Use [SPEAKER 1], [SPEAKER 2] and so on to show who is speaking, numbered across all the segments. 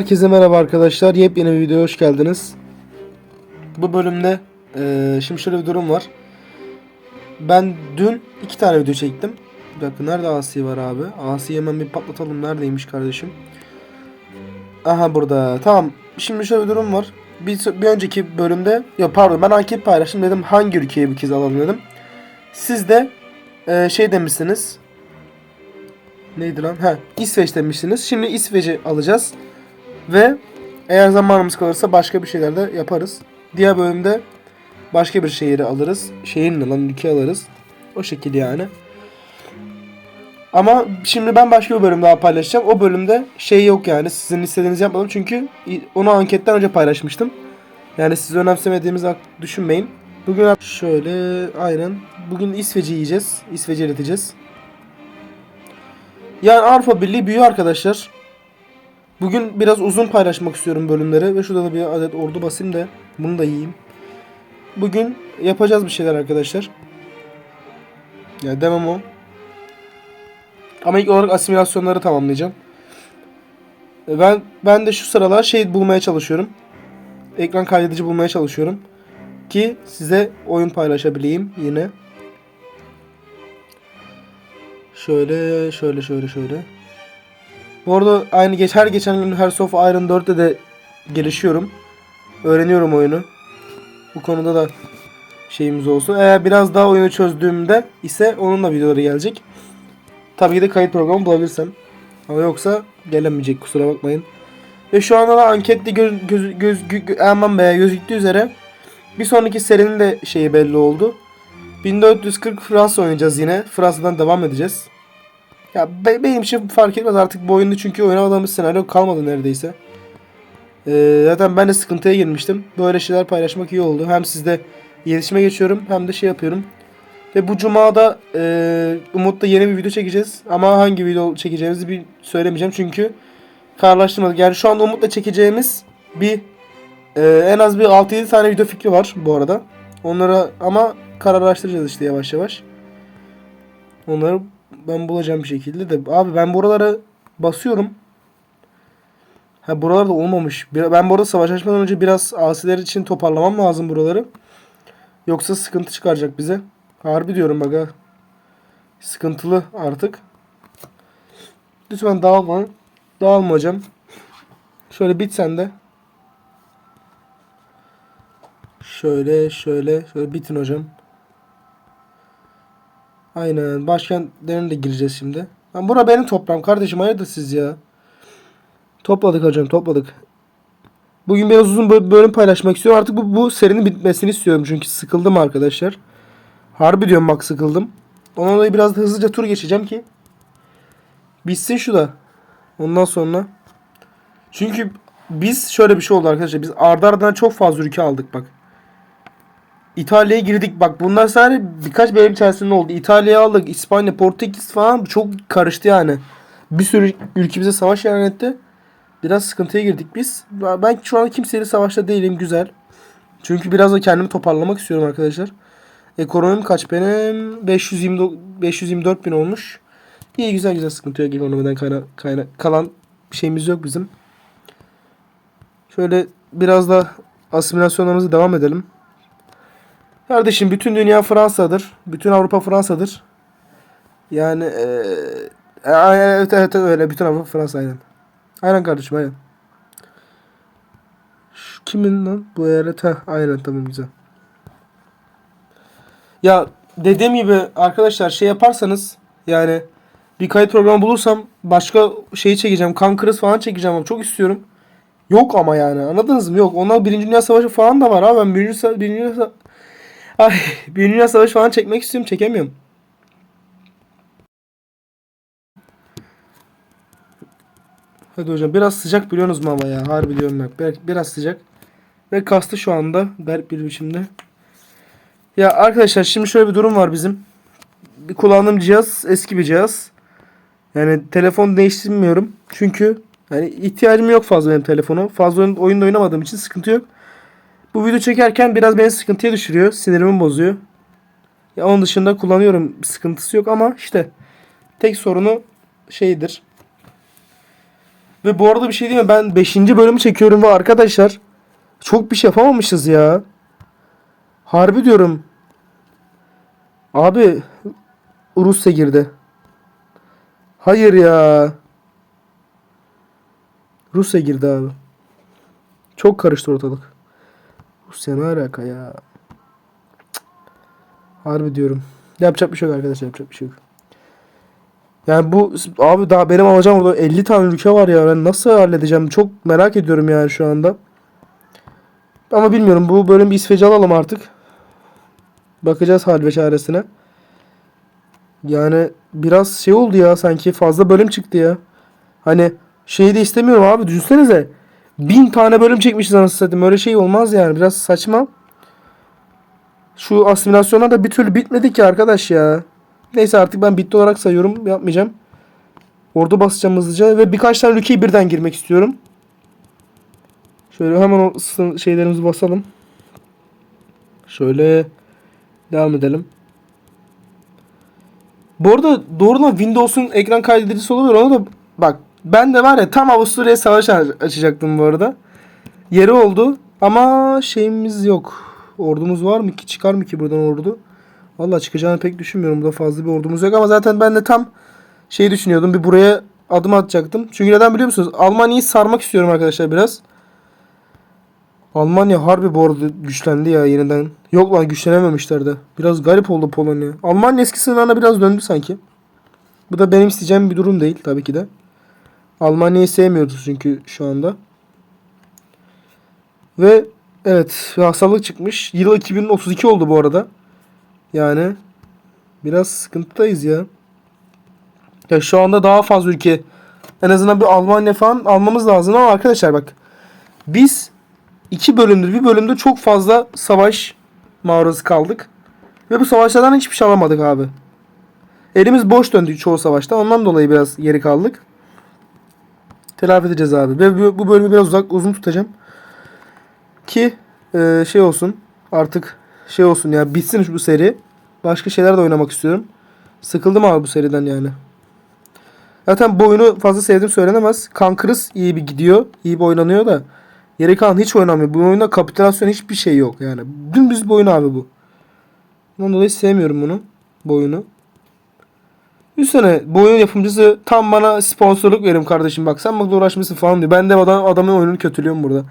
[SPEAKER 1] Herkese merhaba arkadaşlar. Yepyeni bir videoya hoş geldiniz. Bu bölümde eee, şimdi şöyle bir durum var. Ben dün iki tane video çektim. Bir dakika nerede Asi var abi? Asi'yi hemen bir patlatalım. Neredeymiş kardeşim? Aha burada. Tamam. Şimdi şöyle bir durum var. Bir, bir önceki bölümde ya pardon ben anket paylaştım dedim hangi ülkeye bir kez alalım dedim. Siz de eee, şey demişsiniz. Neydi lan? Ha, İsveç demişsiniz. Şimdi İsveç'i alacağız. Ve eğer zamanımız kalırsa başka bir şeyler de yaparız. Diğer bölümde başka bir şehri alırız. Şehir ne lan ülke alırız. O şekilde yani. Ama şimdi ben başka bir bölüm daha paylaşacağım. O bölümde şey yok yani. Sizin istediğinizi yapmadım. Çünkü onu anketten önce paylaşmıştım. Yani siz önemsemediğimizi düşünmeyin. Bugün şöyle aynen. Bugün İsveç'i yiyeceğiz. İsveç'i eriteceğiz. Yani Avrupa Birliği büyüyor arkadaşlar. Bugün biraz uzun paylaşmak istiyorum bölümleri ve şurada da bir adet ordu basayım da bunu da yiyeyim. Bugün yapacağız bir şeyler arkadaşlar. Ya demem o. Ama ilk olarak asimilasyonları tamamlayacağım. E, Ben ben de şu sıralar şey bulmaya çalışıyorum. Ekran kaydedici bulmaya çalışıyorum ki size oyun paylaşabileyim yine. Şöyle şöyle şöyle şöyle. Bu arada aynı geç her geçen gün Hearts of Iron 4'te de gelişiyorum. Öğreniyorum oyunu. Bu konuda da şeyimiz olsun. Eğer biraz daha oyunu çözdüğümde ise onunla videoları gelecek. Tabii ki de kayıt programı bulabilirsem. Ama yoksa gelemeyecek kusura bakmayın. Ve şu anda da ankette göz, göz, göz, gö- aman be gözüktüğü üzere bir sonraki serinin de şeyi belli oldu. 1440 Fransa oynayacağız yine. Fransa'dan devam edeceğiz. Ya be- benim için fark etmez artık bu oyunda çünkü oynamadığımız senaryo kalmadı neredeyse. Ee, zaten ben de sıkıntıya girmiştim. Böyle şeyler paylaşmak iyi oldu. Hem sizde iletişime geçiyorum hem de şey yapıyorum. Ve bu cumada e, Umut'la yeni bir video çekeceğiz. Ama hangi video çekeceğimizi bir söylemeyeceğim çünkü kararlaştırmadık. Yani şu anda Umut'la çekeceğimiz bir e, en az bir 6-7 tane video fikri var bu arada. Onlara ama kararlaştıracağız işte yavaş yavaş. Onları ben bulacağım bir şekilde de. Abi ben buralara basıyorum. Ha buralarda olmamış. Ben bu arada savaş açmadan önce biraz asiler için toparlamam lazım buraları. Yoksa sıkıntı çıkaracak bize. Harbi diyorum bak ha. Sıkıntılı artık. Lütfen dağılma. Dağılma hocam. Şöyle bit sen de. Şöyle şöyle şöyle bitin hocam. Aynen. Başkentlerine de gireceğiz şimdi. Lan bura benim toprağım kardeşim. Hayırdır siz ya? Topladık hocam topladık. Bugün biraz uzun bö- bölüm paylaşmak istiyorum. Artık bu, bu serinin bitmesini istiyorum. Çünkü sıkıldım arkadaşlar. Harbi diyorum bak sıkıldım. Ondan dolayı biraz hızlıca tur geçeceğim ki. Bitsin şu da. Ondan sonra. Çünkü biz şöyle bir şey oldu arkadaşlar. Biz ardı ardına çok fazla ülke aldık bak. İtalya'ya girdik. Bak bunlar sadece birkaç bölüm içerisinde oldu. İtalya'yı aldık. İspanya, Portekiz falan çok karıştı yani. Bir sürü ülke bize savaş ilan etti. Biraz sıkıntıya girdik biz. Ben şu an kimseyle savaşta değilim. Güzel. Çünkü biraz da kendimi toparlamak istiyorum arkadaşlar. Ekonomim kaç benim? 520, 524 bin olmuş. İyi güzel güzel sıkıntı yok. Ekonomiden kayna, kayna, kalan bir şeyimiz yok bizim. Şöyle biraz da asimilasyonlarımızı devam edelim. Kardeşim bütün dünya Fransa'dır. Bütün Avrupa Fransa'dır. Yani eee, e, evet evet öyle bütün Avrupa Fransa aynen. Aynen kardeşim aynen. Şu kimin lan bu eyalet? Heh, aynen tamam güzel. Ya dediğim gibi arkadaşlar şey yaparsanız yani bir kayıt programı bulursam başka şeyi çekeceğim. Kan falan çekeceğim ama çok istiyorum. Yok ama yani anladınız mı? Yok. Onlar Birinci Dünya Savaşı falan da var abi. Ben Birinci, Birinci Ay, Birinci Dünya Savaşı falan çekmek istiyorum. Çekemiyorum. Hadi hocam biraz sıcak biliyorsunuz mu hava ya? Harbi diyorum bak. Bir- Biraz sıcak. Ve kastı şu anda garip bir biçimde. Ya arkadaşlar şimdi şöyle bir durum var bizim. Bir kullandığım cihaz eski bir cihaz. Yani telefon değiştirmiyorum. Çünkü yani ihtiyacım yok fazla benim telefona. Fazla oyun, oyunda oynamadığım için sıkıntı yok. Bu video çekerken biraz beni sıkıntıya düşürüyor. Sinirimi bozuyor. Ya onun dışında kullanıyorum. Sıkıntısı yok ama işte tek sorunu şeydir. Ve bu arada bir şey diyeyim mi? Ben 5. bölümü çekiyorum ve arkadaşlar çok bir şey yapamamışız ya. Harbi diyorum. Abi Rusya girdi. Hayır ya. Rusya girdi abi. Çok karıştı ortalık. Rusya ne ya? Cık. Harbi diyorum. Yapacak bir şey yok arkadaşlar yapacak bir şey yok. Yani bu abi daha benim alacağım orada 50 tane ülke var ya ben nasıl halledeceğim çok merak ediyorum yani şu anda. Ama bilmiyorum bu bölüm bir İsveç'i alalım artık. Bakacağız hal ve çaresine. Yani biraz şey oldu ya sanki fazla bölüm çıktı ya. Hani şeyi de istemiyorum abi düşünsenize. Bin tane bölüm çekmişiz anasını satayım. Öyle şey olmaz yani biraz saçma. Şu asimilasyona da bir türlü bitmedi ki arkadaş ya. Neyse artık ben bitti olarak sayıyorum. Yapmayacağım. Orada basacağım hızlıca ve birkaç tane ülkeyi birden girmek istiyorum. Şöyle hemen o şeylerimizi basalım. Şöyle devam edelim. Bu arada doğrudan Windows'un ekran kaydedicisi olabilir. Ona da bak ben de var ya tam Avusturya'ya savaş aç- açacaktım bu arada. Yeri oldu ama şeyimiz yok. Ordumuz var mı ki? Çıkar mı ki buradan ordu? Vallahi çıkacağını pek düşünmüyorum. Burada fazla bir ordumuz yok ama zaten ben de tam şey düşünüyordum. Bir buraya adım atacaktım. Çünkü neden biliyor musunuz? Almanya'yı sarmak istiyorum arkadaşlar biraz. Almanya harbi bu arada güçlendi ya yeniden. Yok lan güçlenememişler de. Biraz garip oldu Polonya. Almanya eski sınırlarına biraz döndü sanki. Bu da benim isteyeceğim bir durum değil tabii ki de. Almanya'yı sevmiyoruz çünkü şu anda. Ve evet hastalık çıkmış. Yıl 2032 oldu bu arada. Yani biraz sıkıntıdayız ya. Ya şu anda daha fazla ülke en azından bir Almanya falan almamız lazım ama arkadaşlar bak biz iki bölümdür bir bölümde çok fazla savaş maruz kaldık. Ve bu savaşlardan hiçbir şey alamadık abi. Elimiz boş döndü çoğu savaşta. Ondan dolayı biraz geri kaldık. Telafi edeceğiz abi. Ve bu- bölümü biraz uzak uzun tutacağım. Ki e, şey olsun. Artık şey olsun ya bitsin bu seri. Başka şeyler de oynamak istiyorum. Sıkıldım abi bu seriden yani. Zaten bu oyunu fazla sevdim söylenemez. Kankırız iyi bir gidiyor. iyi bir oynanıyor da. Geri kalan hiç oynamıyor. Bu oyunda kapitülasyon hiçbir şey yok yani. Dümdüz bir oyun abi bu. Ondan dolayı sevmiyorum bunu. Bu. Üstüne bu oyun yapımcısı tam bana sponsorluk verim kardeşim bak sen bak uğraşmışsın falan diyor. Ben de adam, adamın oyununu kötülüyorum burada.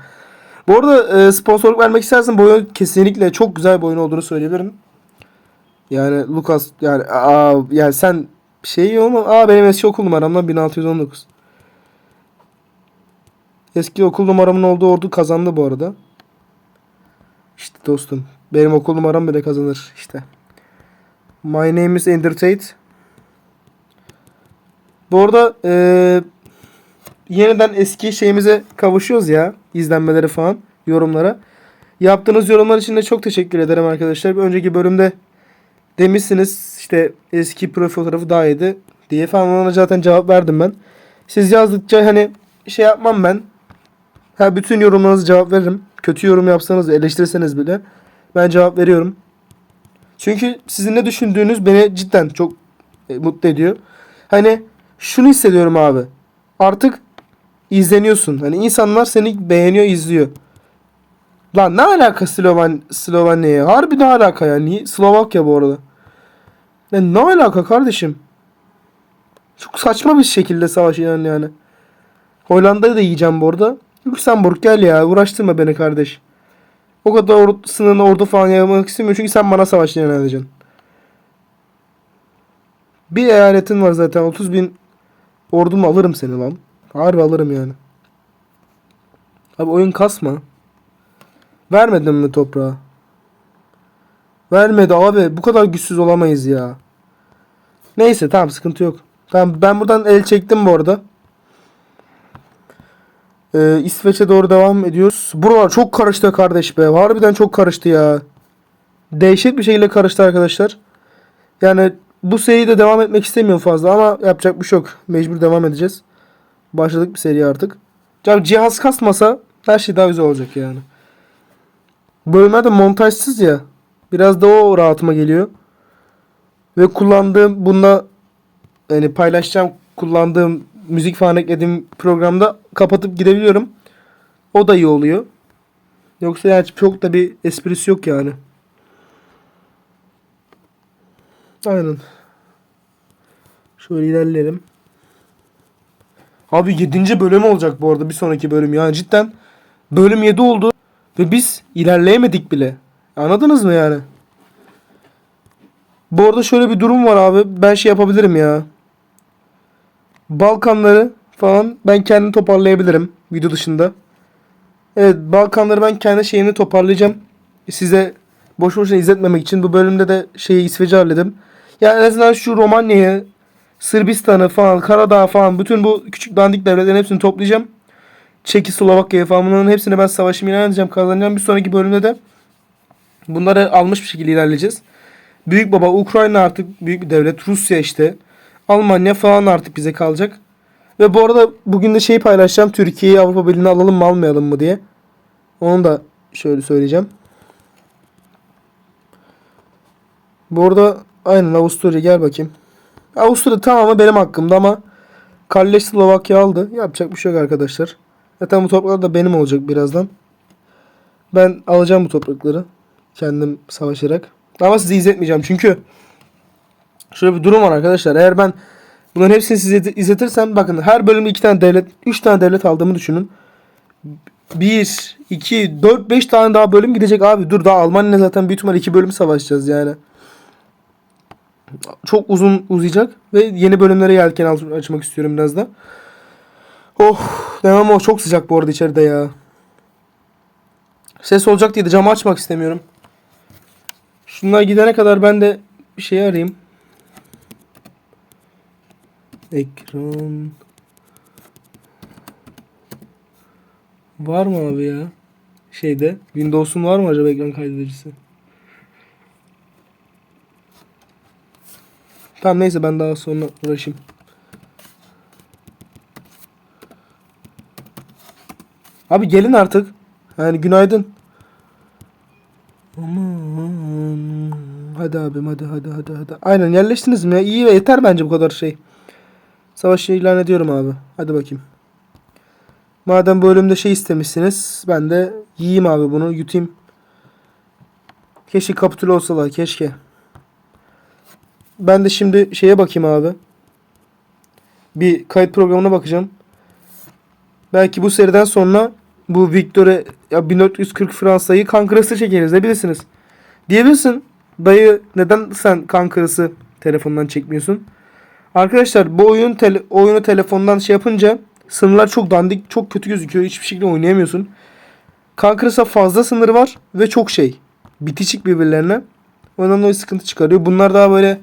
[SPEAKER 1] Bu arada e, sponsorluk vermek istersen bu oyun kesinlikle çok güzel bir oyun olduğunu söyleyebilirim. Yani Lucas yani aa, yani sen şey olma. Aa benim eski okul numaramdan 1619. Eski okul numaramın olduğu ordu kazandı bu arada. İşte dostum. Benim okul numaram bile kazanır işte. My name is Ender Tate. Bu arada eee, yeniden eski şeyimize kavuşuyoruz ya. izlenmeleri falan. Yorumlara. Yaptığınız yorumlar için de çok teşekkür ederim arkadaşlar. Bir önceki bölümde demişsiniz işte eski profil fotoğrafı daha iyiydi diye falan ona zaten cevap verdim ben. Siz yazdıkça hani şey yapmam ben. Ha bütün yorumlarınızı cevap veririm. Kötü yorum yapsanız da eleştirirseniz bile ben cevap veriyorum. Çünkü sizin ne düşündüğünüz beni cidden çok e, mutlu ediyor. Hani şunu hissediyorum abi. Artık izleniyorsun. Hani insanlar seni beğeniyor, izliyor. Lan ne alaka Sloven Slovenya? Harbi ne alaka ya? Niye? Slovakya bu arada. Ya ne alaka kardeşim? Çok saçma bir şekilde savaş ilan yani. Hollanda'yı da yiyeceğim bu arada. Lüksemburg gel ya uğraştırma beni kardeş. O kadar or sınırına ordu falan yaymak istemiyorum çünkü sen bana savaş ilan edeceksin. Bir eyaletin var zaten 30 bin ordumu alırım seni lan. Harbi alırım yani. Abi oyun kasma. Vermedin mi toprağı? Vermedi abi. Bu kadar güçsüz olamayız ya. Neyse tamam sıkıntı yok. Tamam ben buradan el çektim bu arada. Ee, İsveç'e doğru devam ediyoruz. Buralar çok karıştı kardeş be. Harbiden çok karıştı ya. Dehşet bir şekilde karıştı arkadaşlar. Yani bu seride devam etmek istemiyorum fazla ama yapacak bir şey yok. Mecbur devam edeceğiz. Başladık bir seri artık. Ya cihaz kasmasa her şey daha güzel olacak yani. Bölümler de montajsız ya. Biraz da o rahatıma geliyor. Ve kullandığım bununla yani paylaşacağım kullandığım müzik falan eklediğim programda kapatıp gidebiliyorum. O da iyi oluyor. Yoksa yani çok da bir esprisi yok yani. Aynen. Şöyle ilerleyelim. Abi 7. bölüm olacak bu arada bir sonraki bölüm. Yani cidden bölüm 7 oldu ve biz ilerleyemedik bile. Anladınız mı yani? Bu arada şöyle bir durum var abi. Ben şey yapabilirim ya. Balkanları falan ben kendim toparlayabilirim video dışında. Evet Balkanları ben kendi şeyini toparlayacağım. Size boş boşuna izletmemek için bu bölümde de şeyi İsveç'i halledim. Yani en azından şu Romanya'yı, Sırbistan'ı falan, Karadağ falan bütün bu küçük dandik devletlerin hepsini toplayacağım. Çeki, Slovakya'yı falan bunların hepsini ben savaşımı ilan edeceğim, kazanacağım. Bir sonraki bölümde de bunları almış bir şekilde ilerleyeceğiz. Büyük baba Ukrayna artık büyük bir devlet. Rusya işte. Almanya falan artık bize kalacak. Ve bu arada bugün de şeyi paylaşacağım. Türkiye'yi Avrupa Birliği'ne alalım mı almayalım mı diye. Onu da şöyle söyleyeceğim. Bu arada aynen Avusturya gel bakayım. Avusturya tamamı benim hakkımda ama Kalleş Slovakya aldı. Yapacak bir şey yok arkadaşlar. Zaten bu topraklar da benim olacak birazdan. Ben alacağım bu toprakları. Kendim savaşarak. Ama size izletmeyeceğim çünkü şöyle bir durum var arkadaşlar. Eğer ben bunların hepsini size izletirsem bakın her bölümde iki tane devlet, üç tane devlet aldığımı düşünün. 1, 2, 4, 5 tane daha bölüm gidecek abi. Dur daha Almanya zaten büyük ihtimal iki bölüm savaşacağız yani. Çok uzun uzayacak ve yeni bölümlere yelken aç- açmak istiyorum biraz da. Oh demem o çok sıcak bu arada içeride ya. Ses olacak diye de camı açmak istemiyorum. Şunlar gidene kadar ben de bir şey arayayım. Ekran. Var mı abi ya? Şeyde. Windows'un var mı acaba ekran kaydedicisi? Tamam neyse ben daha sonra uğraşayım. Abi gelin artık. Yani günaydın. Aman. Hadi abim hadi hadi hadi hadi. Aynen yerleştiniz mi? İyi ve yeter bence bu kadar şey. Savaşı ilan ediyorum abi. Hadi bakayım. Madem bu bölümde şey istemişsiniz. Ben de yiyeyim abi bunu. Yutayım. Keşke kapitüle olsalar. Keşke. Ben de şimdi şeye bakayım abi. Bir kayıt programına bakacağım. Belki bu seriden sonra bu Victor'e ya 1440 Fransa'yı kan kırısı çekeriz ne bilirsiniz. Diyebilirsin. Dayı neden sen kan kırısı telefondan çekmiyorsun? Arkadaşlar bu oyun tele, oyunu telefondan şey yapınca sınırlar çok dandik, çok kötü gözüküyor. Hiçbir şekilde oynayamıyorsun. Kan kırısa fazla sınır var ve çok şey. Bitişik birbirlerine. Ondan dolayı sıkıntı çıkarıyor. Bunlar daha böyle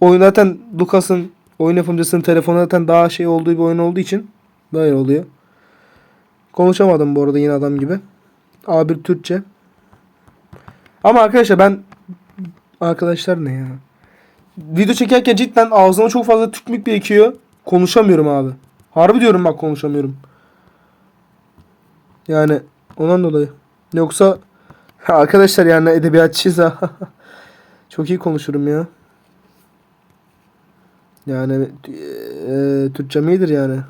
[SPEAKER 1] oyun zaten Lucas'ın oyun yapımcısının telefonu zaten daha şey olduğu bir oyun olduğu için böyle oluyor. Konuşamadım bu arada yine adam gibi. A1 Türkçe. Ama arkadaşlar ben arkadaşlar ne ya? Video çekerken cidden ağzıma çok fazla tükmük birikiyor. Konuşamıyorum abi. Harbi diyorum bak konuşamıyorum. Yani ondan dolayı. Yoksa arkadaşlar yani edebiyatçıyız ha. çok iyi konuşurum ya. Yani e, Türkçem iyidir yani.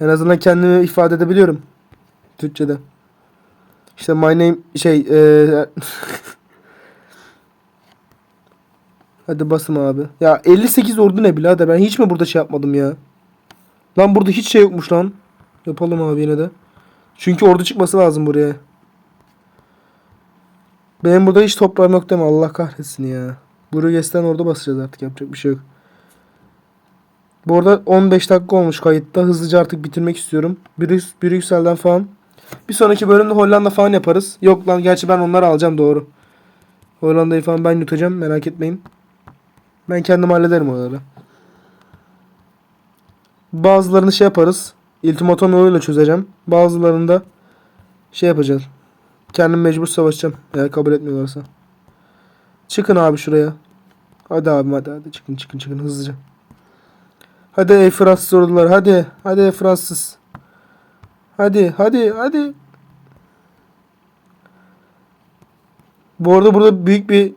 [SPEAKER 1] En azından kendimi ifade edebiliyorum. Türkçe'de. İşte my name şey e, Hadi basım abi. Ya 58 ordu ne birader ben hiç mi burada şey yapmadım ya? Lan burada hiç şey yokmuş lan. Yapalım abi yine de. Çünkü ordu çıkması lazım buraya. Benim burada hiç toprağım yok deme Allah kahretsin ya. Burges'ten orada basacağız artık yapacak bir şey yok. Bu arada 15 dakika olmuş kayıtta. Hızlıca artık bitirmek istiyorum. Brüks, Brüksel'den falan. Bir sonraki bölümde Hollanda falan yaparız. Yok lan gerçi ben onları alacağım doğru. Hollanda'yı falan ben yutacağım merak etmeyin. Ben kendim hallederim oraları. Bazılarını şey yaparız. İltimatom yoluyla çözeceğim. Bazılarını da şey yapacağız. Kendim mecbur savaşacağım. Eğer kabul etmiyorlarsa. Çıkın abi şuraya. Hadi abim hadi hadi çıkın çıkın çıkın hızlıca. Hadi ey Fransız ordular hadi. Hadi ey Fransız. Hadi hadi hadi. Bu arada burada büyük bir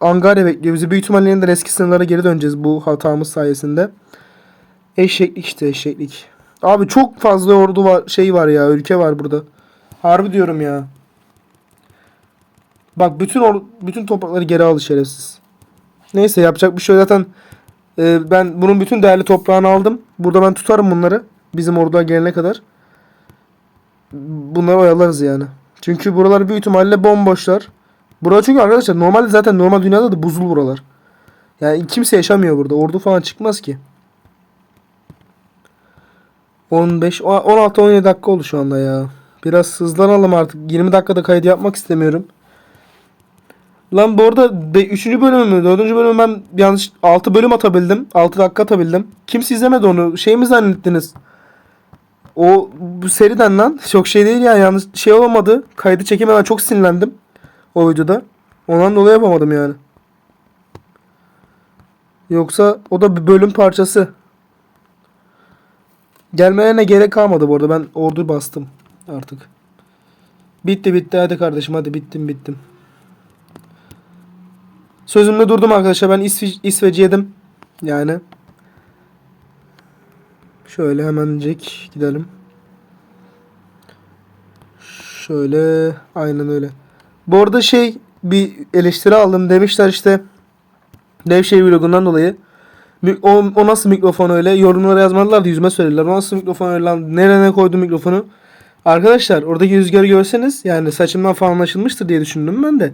[SPEAKER 1] Angarya bekliyor bizi. Büyük ihtimalle yeniden eski sınırlara geri döneceğiz bu hatamız sayesinde. Eşeklik işte eşeklik. Abi çok fazla ordu var şey var ya ülke var burada. Harbi diyorum ya. Bak bütün or bütün toprakları geri aldı şerefsiz. Neyse yapacak bir şey zaten. E, ben bunun bütün değerli toprağını aldım. Burada ben tutarım bunları. Bizim orduya gelene kadar. Bunları oyalarız yani. Çünkü buralar büyük ihtimalle bomboşlar. Burada çünkü arkadaşlar normalde zaten normal dünyada da buzul buralar. Yani kimse yaşamıyor burada. Ordu falan çıkmaz ki. 15 o- 16 17 dakika oldu şu anda ya. Biraz hızlanalım artık. 20 dakikada kaydı yapmak istemiyorum. Lan bu arada 3. bölümü mü 4. bölümü ben yanlış 6 bölüm atabildim. 6 dakika atabildim. Kimse izlemedi onu. Şey mi zannettiniz? O bu seriden lan. Çok şey değil ya. Yanlış şey olamadı. Kaydı çekemeden çok sinirlendim. O videoda. Ondan dolayı yapamadım yani. Yoksa o da bir bölüm parçası. Gelmelerine gerek kalmadı bu arada. Ben ordu bastım artık. Bitti bitti hadi kardeşim hadi bittim bittim. Sözümde durdum arkadaşlar. Ben İsve İsveç yedim. Yani. Şöyle hemencik gidelim. Şöyle aynen öyle. Bu arada şey bir eleştiri aldım. Demişler işte Devşehir vlogundan dolayı o, o nasıl mikrofon öyle? Yorumlara yazmadılar da yüzüme söylediler. O nasıl mikrofon öyle lan? Nereye koydum mikrofonu? Arkadaşlar oradaki rüzgarı görseniz yani saçımdan falan anlaşılmıştır diye düşündüm ben de.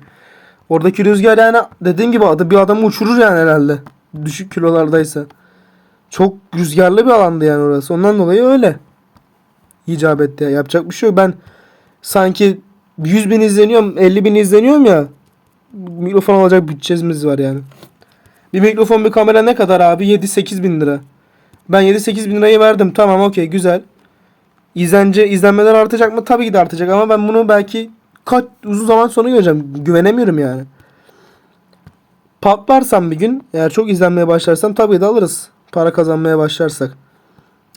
[SPEAKER 1] Oradaki rüzgar yani dediğim gibi adı bir adamı uçurur yani herhalde. Düşük kilolardaysa. Çok rüzgarlı bir alandı yani orası. Ondan dolayı öyle. icap etti. Yapacak bir şey yok. Ben sanki 100 bin izleniyorum, 50 bin izleniyorum ya. Mikrofon alacak bütçemiz var yani. Bir mikrofon bir kamera ne kadar abi? 7-8 bin lira. Ben 7-8 bin lirayı verdim. Tamam okey güzel. İzlence, izlenmeler artacak mı? Tabii ki de artacak ama ben bunu belki kaç uzun zaman sonra göreceğim. Güvenemiyorum yani. Patlarsam bir gün eğer çok izlenmeye başlarsam tabii de alırız. Para kazanmaya başlarsak.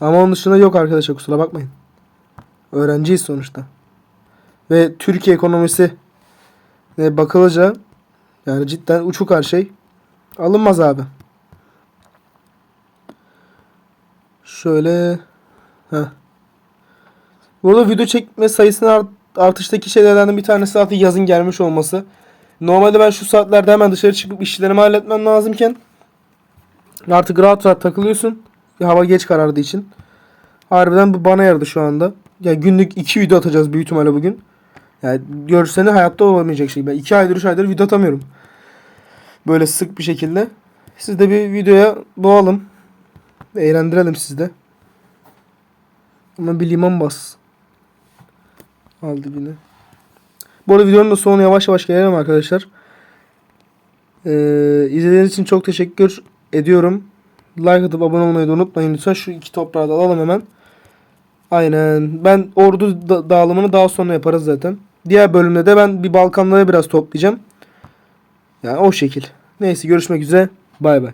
[SPEAKER 1] Ama onun dışında yok arkadaşlar kusura bakmayın. Öğrenciyiz sonuçta. Ve Türkiye ekonomisi e, bakılınca yani cidden uçuk her şey. Alınmaz abi. Şöyle. Heh. Burada video çekme sayısını art- artıştaki şeylerden bir tanesi zaten yazın gelmiş olması. Normalde ben şu saatlerde hemen dışarı çıkıp işlerimi halletmem lazımken artık rahat rahat takılıyorsun. Hava geç karardığı için. Harbiden bu bana yaradı şu anda. Ya günlük 2 video atacağız büyük ihtimalle bugün. Yani görseni hayatta olamayacak şey. Ben 2 aydır 3 aydır video atamıyorum. Böyle sık bir şekilde. Siz de bir videoya boğalım. Eğlendirelim sizi de. Ama bir liman bas. Aldı yine. Bu arada videonun da sonu yavaş yavaş gelelim arkadaşlar. Ee, izlediğiniz için çok teşekkür ediyorum. Like atıp abone olmayı da unutmayın lütfen. Şu iki toprağı da alalım hemen. Aynen. Ben ordu da- dağılımını daha sonra yaparız zaten. Diğer bölümde de ben bir Balkanları biraz toplayacağım. Yani o şekil. Neyse görüşmek üzere. Bay bay.